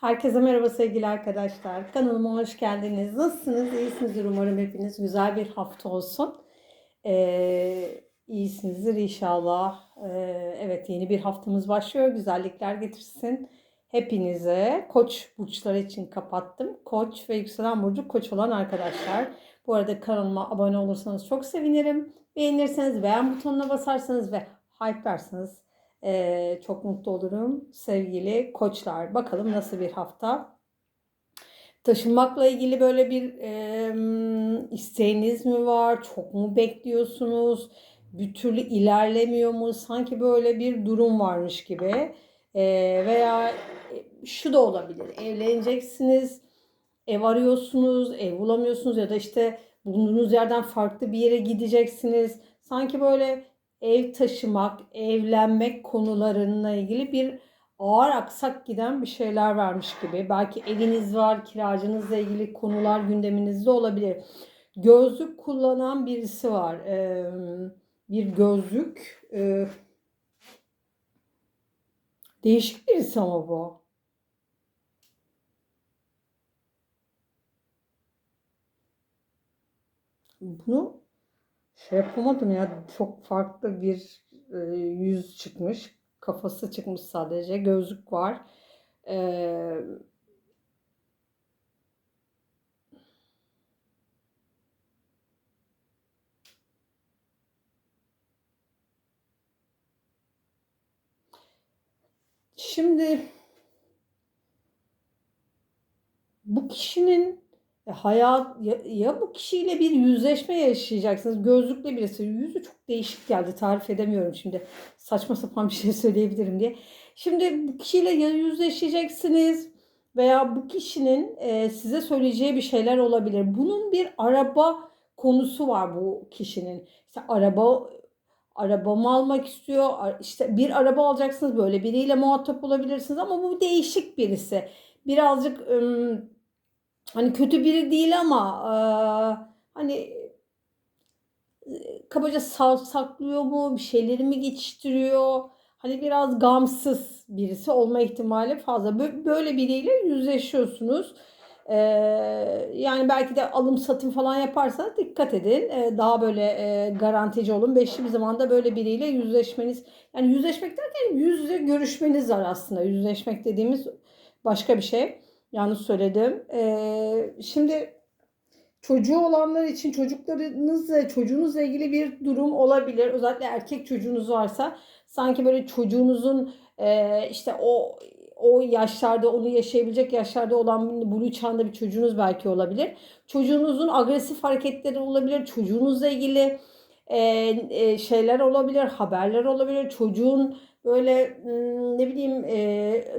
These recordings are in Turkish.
Herkese merhaba sevgili arkadaşlar. Kanalıma hoş geldiniz. Nasılsınız? İyisinizdir umarım hepiniz. Güzel bir hafta olsun. Ee, iyisinizdir inşallah. Ee, evet yeni bir haftamız başlıyor. Güzellikler getirsin. Hepinize koç burçları için kapattım. Koç ve yükselen burcu koç olan arkadaşlar. Bu arada kanalıma abone olursanız çok sevinirim. Beğenirseniz beğen butonuna basarsanız ve hype'larsanız ee, çok mutlu olurum sevgili koçlar. Bakalım nasıl bir hafta. Taşınmakla ilgili böyle bir e, isteğiniz mi var? Çok mu bekliyorsunuz? Bir türlü ilerlemiyor mu? Sanki böyle bir durum varmış gibi. E, veya şu da olabilir. Evleneceksiniz, ev arıyorsunuz, ev bulamıyorsunuz ya da işte bulunduğunuz yerden farklı bir yere gideceksiniz. Sanki böyle ev taşımak, evlenmek konularına ilgili bir ağır aksak giden bir şeyler varmış gibi. Belki eviniz var, kiracınızla ilgili konular gündeminizde olabilir. Gözlük kullanan birisi var. Ee, bir gözlük. Ee, değişik birisi ama bu. Bunu şey yapamadım ya çok farklı bir e, yüz çıkmış. Kafası çıkmış sadece. Gözlük var. Ee, şimdi bu kişinin hayat ya, ya bu kişiyle bir yüzleşme yaşayacaksınız. Gözlükle birisi. Yüzü çok değişik geldi. Tarif edemiyorum şimdi. Saçma sapan bir şey söyleyebilirim diye. Şimdi bu kişiyle ya yüzleşeceksiniz veya bu kişinin e, size söyleyeceği bir şeyler olabilir. Bunun bir araba konusu var bu kişinin. İşte araba arabamı almak istiyor. İşte bir araba alacaksınız böyle biriyle muhatap olabilirsiniz ama bu değişik birisi. Birazcık ım, hani kötü biri değil ama e, hani kabaca saklıyor mu, bir şeyleri mi geçiştiriyor? Hani biraz gamsız birisi olma ihtimali fazla. Böyle biriyle yüzleşiyorsunuz. Ee, yani belki de alım satım falan yaparsanız dikkat edin. Ee, daha böyle e, garantici olun. Beşli bir zamanda böyle biriyle yüzleşmeniz. Yani yüzleşmek derken yüz yüze görüşmeniz var aslında. Yüzleşmek dediğimiz başka bir şey. Yanlış söyledim. Ee, şimdi çocuğu olanlar için çocuklarınızla, çocuğunuzla ilgili bir durum olabilir. Özellikle erkek çocuğunuz varsa sanki böyle çocuğunuzun e, işte o o yaşlarda onu yaşayabilecek yaşlarda olan blue çağında bir çocuğunuz belki olabilir. Çocuğunuzun agresif hareketleri olabilir. Çocuğunuzla ilgili e, e, şeyler olabilir, haberler olabilir. Çocuğun böyle ne bileyim e,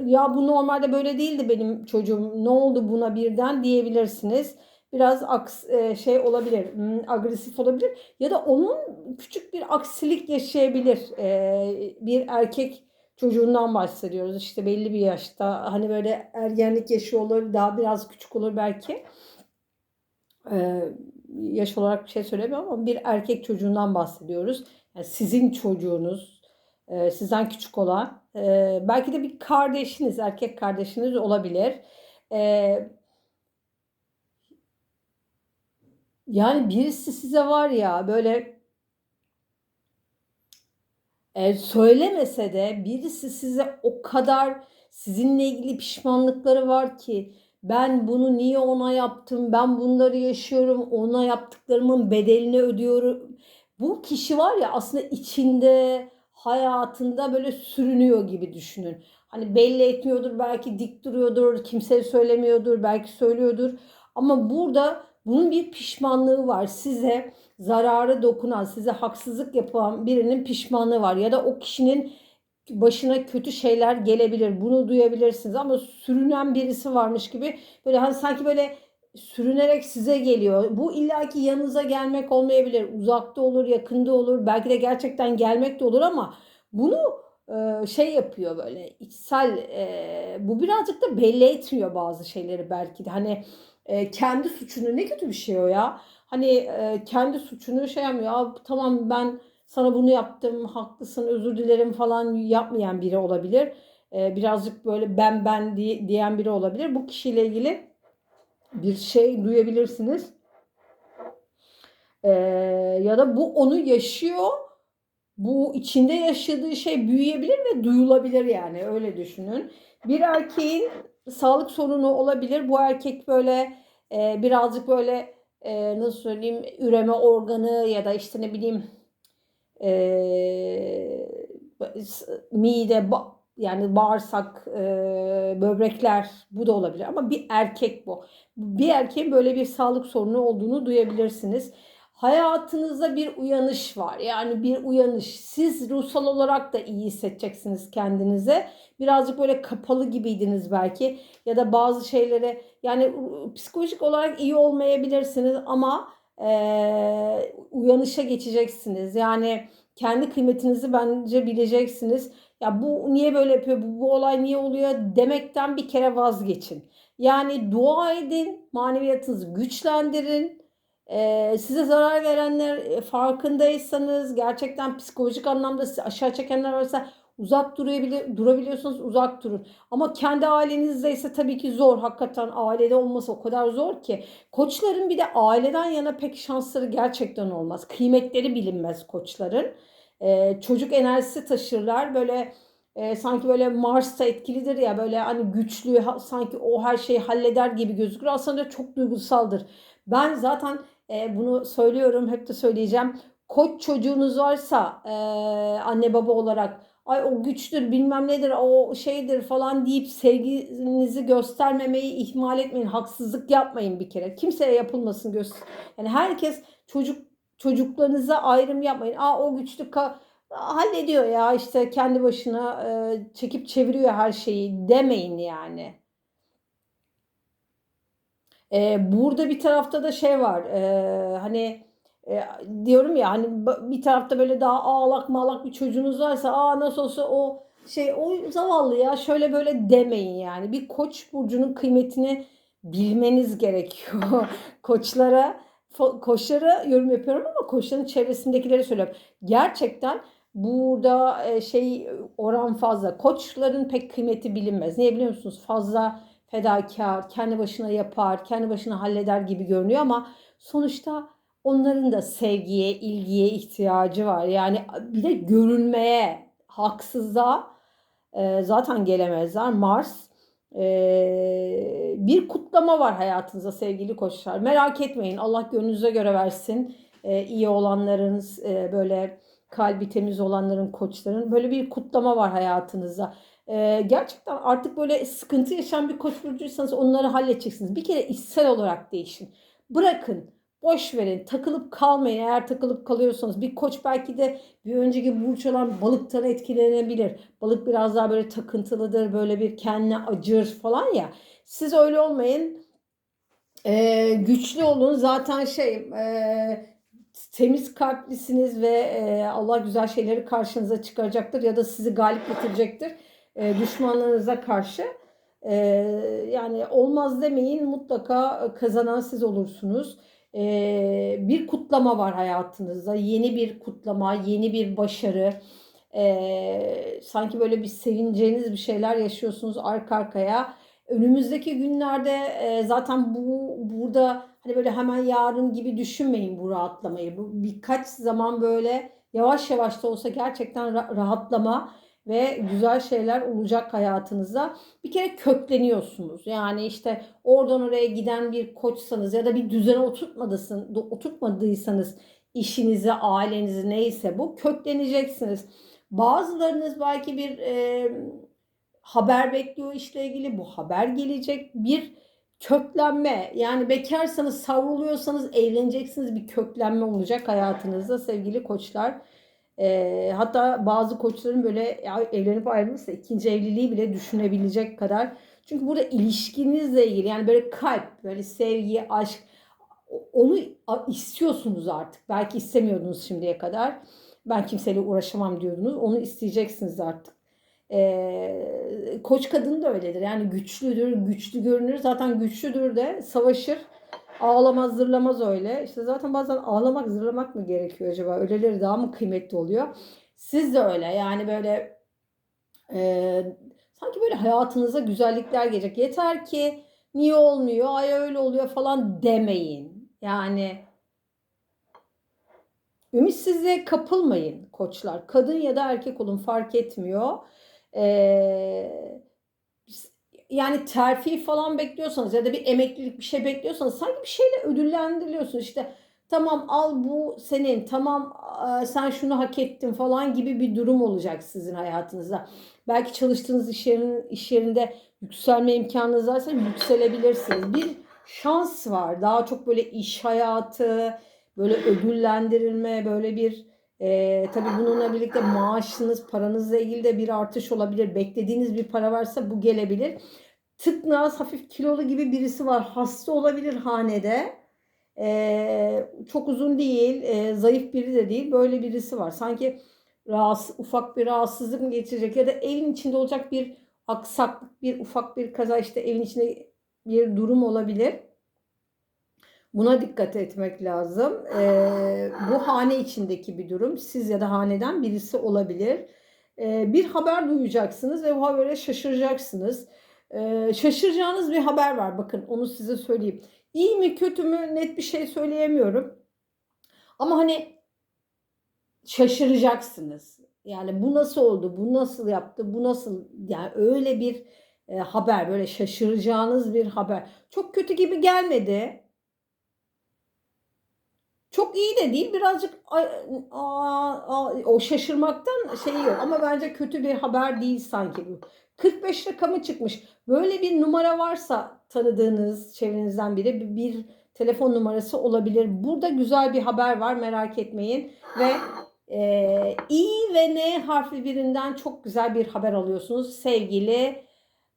ya bu normalde böyle değildi benim çocuğum ne oldu buna birden diyebilirsiniz. Biraz aks, e, şey olabilir, agresif olabilir ya da onun küçük bir aksilik yaşayabilir. E, bir erkek çocuğundan bahsediyoruz. işte belli bir yaşta hani böyle ergenlik yaşı olur, daha biraz küçük olur belki. E, yaş olarak bir şey söylemiyorum ama bir erkek çocuğundan bahsediyoruz. Yani sizin çocuğunuz, e, sizden küçük olan. E, belki de bir kardeşiniz, erkek kardeşiniz olabilir. E, yani birisi size var ya böyle e, söylemese de birisi size o kadar sizinle ilgili pişmanlıkları var ki ben bunu niye ona yaptım, ben bunları yaşıyorum, ona yaptıklarımın bedelini ödüyorum. Bu kişi var ya aslında içinde hayatında böyle sürünüyor gibi düşünün. Hani belli etmiyordur, belki dik duruyordur, kimseye söylemiyordur, belki söylüyordur. Ama burada bunun bir pişmanlığı var. Size zararı dokunan, size haksızlık yapan birinin pişmanlığı var. Ya da o kişinin başına kötü şeyler gelebilir. Bunu duyabilirsiniz ama sürünen birisi varmış gibi böyle hani sanki böyle sürünerek size geliyor. Bu illaki yanınıza gelmek olmayabilir. Uzakta olur, yakında olur. Belki de gerçekten gelmek de olur ama bunu e, şey yapıyor böyle içsel e, bu birazcık da belli etmiyor bazı şeyleri belki de. Hani e, kendi suçunu ne kötü bir şey o ya. Hani e, kendi suçunu şey yapmıyor. Tamam ben sana bunu yaptım, haklısın, özür dilerim falan yapmayan biri olabilir. e, birazcık böyle ben ben diye, diyen biri olabilir. Bu kişiyle ilgili bir şey duyabilirsiniz. E, ya da bu onu yaşıyor. Bu içinde yaşadığı şey büyüyebilir ve duyulabilir yani öyle düşünün. Bir erkeğin sağlık sorunu olabilir. Bu erkek böyle e, birazcık böyle e, nasıl söyleyeyim üreme organı ya da işte ne bileyim e, mide yani bağırsak, e, böbrekler bu da olabilir ama bir erkek bu. Bir erkeğin böyle bir sağlık sorunu olduğunu duyabilirsiniz. Hayatınızda bir uyanış var. Yani bir uyanış. Siz ruhsal olarak da iyi hissedeceksiniz kendinize. Birazcık böyle kapalı gibiydiniz belki. Ya da bazı şeylere yani psikolojik olarak iyi olmayabilirsiniz ama e, uyanışa geçeceksiniz. Yani kendi kıymetinizi bence bileceksiniz. Ya bu niye böyle yapıyor, bu, bu olay niye oluyor demekten bir kere vazgeçin. Yani dua edin, maneviyatınızı güçlendirin. Ee, size zarar verenler e, farkındaysanız gerçekten psikolojik anlamda sizi aşağı çekenler varsa uzak durabilir, durabiliyorsunuz uzak durun. Ama kendi ailenizde ise tabii ki zor. Hakikaten ailede olması o kadar zor ki. Koçların bir de aileden yana pek şansları gerçekten olmaz. Kıymetleri bilinmez koçların. Ee, çocuk enerjisi taşırlar. Böyle e, sanki böyle Mars'ta etkilidir ya böyle hani güçlü ha, sanki o her şeyi halleder gibi gözükür. Aslında çok duygusaldır. Ben zaten e, bunu söylüyorum hep de söyleyeceğim. Koç çocuğunuz varsa e, anne baba olarak ay o güçtür bilmem nedir o şeydir falan deyip sevginizi göstermemeyi ihmal etmeyin. Haksızlık yapmayın bir kere. Kimseye yapılmasın göster. Yani herkes çocuk çocuklarınıza ayrım yapmayın. Aa o güçlü ka- hallediyor ya işte kendi başına e, çekip çeviriyor her şeyi demeyin yani. E, burada bir tarafta da şey var. E, hani e, diyorum ya hani bir tarafta böyle daha ağlak mağlak bir çocuğunuz varsa aa nasıl olsa o şey o zavallı ya şöyle böyle demeyin yani. Bir koç burcunun kıymetini bilmeniz gerekiyor. Koçlara koçlara yorum yapıyorum ama koçların çevresindekileri söylüyorum. Gerçekten burada e, şey oran fazla. Koçların pek kıymeti bilinmez. Niye biliyor musunuz? Fazla fedakar, kendi başına yapar, kendi başına halleder gibi görünüyor ama sonuçta onların da sevgiye, ilgiye ihtiyacı var. Yani bir de görünmeye, haksızlığa e, zaten gelemezler. Mars e, bir kutlama var hayatınızda sevgili koçlar. Merak etmeyin. Allah gönlünüze göre versin. E, iyi olanların, e, böyle kalbi temiz olanların, koçların böyle bir kutlama var hayatınızda. E, gerçekten artık böyle sıkıntı yaşayan bir koç burcuysanız onları halledeceksiniz. Bir kere içsel olarak değişin. Bırakın Boş verin. Takılıp kalmayın. Eğer takılıp kalıyorsanız bir koç belki de bir önceki burç olan balıktan etkilenebilir. Balık biraz daha böyle takıntılıdır. Böyle bir kendine acır falan ya. Siz öyle olmayın. Ee, güçlü olun. Zaten şey e, temiz kalplisiniz ve e, Allah güzel şeyleri karşınıza çıkaracaktır ya da sizi galip getirecektir e, düşmanlarınıza karşı. E, yani olmaz demeyin mutlaka kazanan siz olursunuz e, bir kutlama var hayatınızda. Yeni bir kutlama, yeni bir başarı. E, sanki böyle bir sevineceğiniz bir şeyler yaşıyorsunuz arka arkaya. Önümüzdeki günlerde e, zaten bu burada hani böyle hemen yarın gibi düşünmeyin bu rahatlamayı. Bu birkaç zaman böyle yavaş yavaş da olsa gerçekten rahatlama ve güzel şeyler olacak hayatınızda. Bir kere kökleniyorsunuz. Yani işte oradan oraya giden bir koçsanız ya da bir düzene oturtmadıysanız işinizi, ailenizi neyse bu kökleneceksiniz. Bazılarınız belki bir e, haber bekliyor işle ilgili. Bu haber gelecek. Bir köklenme yani bekarsanız savruluyorsanız evleneceksiniz bir köklenme olacak hayatınızda sevgili koçlar. E, hatta bazı koçların böyle evlenip ayrılmışsa ikinci evliliği bile düşünebilecek kadar. Çünkü burada ilişkinizle ilgili yani böyle kalp, böyle sevgi, aşk onu istiyorsunuz artık. Belki istemiyordunuz şimdiye kadar. Ben kimseyle uğraşamam diyordunuz. Onu isteyeceksiniz artık. Ee, koç kadın da öyledir. Yani güçlüdür, güçlü görünür. Zaten güçlüdür de savaşır Ağlamaz zırlamaz öyle. İşte zaten bazen ağlamak zırlamak mı gerekiyor acaba? Öyleleri daha mı kıymetli oluyor? Siz de öyle yani böyle e, Sanki böyle hayatınıza güzellikler gelecek. Yeter ki niye olmuyor, ay öyle oluyor falan demeyin. Yani ümitsizliğe kapılmayın koçlar. Kadın ya da erkek olun fark etmiyor. Ee, yani terfi falan bekliyorsanız ya da bir emeklilik bir şey bekliyorsanız sanki bir şeyle ödüllendiriliyorsunuz. İşte tamam al bu senin, tamam sen şunu hak ettin falan gibi bir durum olacak sizin hayatınızda. Belki çalıştığınız iş, yerin, iş yerinde yükselme imkanınız varsa yükselebilirsiniz. Bir şans var. Daha çok böyle iş hayatı, böyle ödüllendirilme, böyle bir e, tabii bununla birlikte maaşınız, paranızla ilgili de bir artış olabilir. Beklediğiniz bir para varsa bu gelebilir. Tıknaz, hafif kilolu gibi birisi var. Hasta olabilir hanede. E, çok uzun değil, e, zayıf biri de değil. Böyle birisi var. Sanki rahatsız, ufak bir rahatsızlık mı geçirecek ya da evin içinde olacak bir aksaklık, bir ufak bir kaza işte evin içinde bir durum olabilir. Buna dikkat etmek lazım. Ee, bu hane içindeki bir durum. Siz ya da haneden birisi olabilir. Ee, bir haber duyacaksınız ve bu habere şaşıracaksınız. Ee, şaşıracağınız bir haber var. Bakın onu size söyleyeyim. İyi mi kötü mü net bir şey söyleyemiyorum. Ama hani şaşıracaksınız. Yani bu nasıl oldu? Bu nasıl yaptı? Bu nasıl? Yani öyle bir e, haber, böyle şaşıracağınız bir haber. Çok kötü gibi gelmedi. Çok iyi de değil. Birazcık ay, aa, aa, o şaşırmaktan şey yok. Ama bence kötü bir haber değil sanki bu. 45 rakamı çıkmış. Böyle bir numara varsa tanıdığınız çevrenizden biri bir, bir telefon numarası olabilir. Burada güzel bir haber var merak etmeyin. Ve e, İ ve N harfi birinden çok güzel bir haber alıyorsunuz sevgili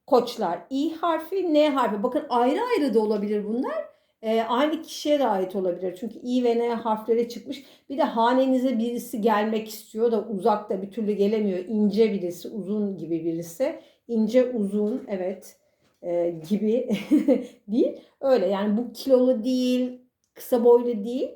koçlar. İ harfi, N harfi. Bakın ayrı ayrı da olabilir bunlar. E, aynı kişiye de ait olabilir. Çünkü İ ve N harfleri çıkmış. Bir de hanenize birisi gelmek istiyor da uzakta bir türlü gelemiyor. İnce birisi, uzun gibi birisi. İnce, uzun, evet e, gibi değil. Öyle yani bu kilolu değil, kısa boylu değil.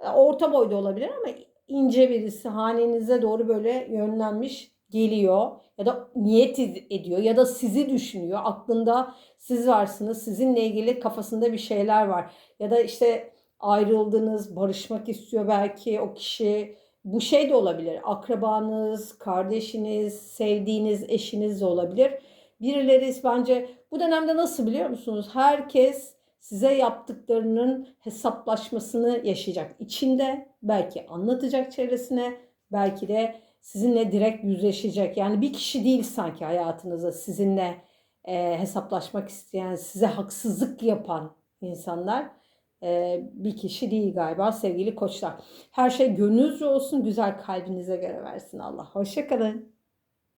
E, Orta boyda olabilir ama ince birisi hanenize doğru böyle yönlenmiş geliyor ya da niyet ediyor ya da sizi düşünüyor. Aklında siz varsınız. Sizinle ilgili kafasında bir şeyler var. Ya da işte ayrıldınız, barışmak istiyor belki o kişi. Bu şey de olabilir. Akrabanız, kardeşiniz, sevdiğiniz eşiniz de olabilir. Birileri bence bu dönemde nasıl biliyor musunuz? Herkes size yaptıklarının hesaplaşmasını yaşayacak. İçinde belki anlatacak çevresine, belki de sizinle direkt yüzleşecek. Yani bir kişi değil sanki hayatınızda sizinle e, hesaplaşmak isteyen, size haksızlık yapan insanlar e, bir kişi değil galiba sevgili koçlar. Her şey gönlünüzce olsun, güzel kalbinize göre versin Allah. Hoşçakalın.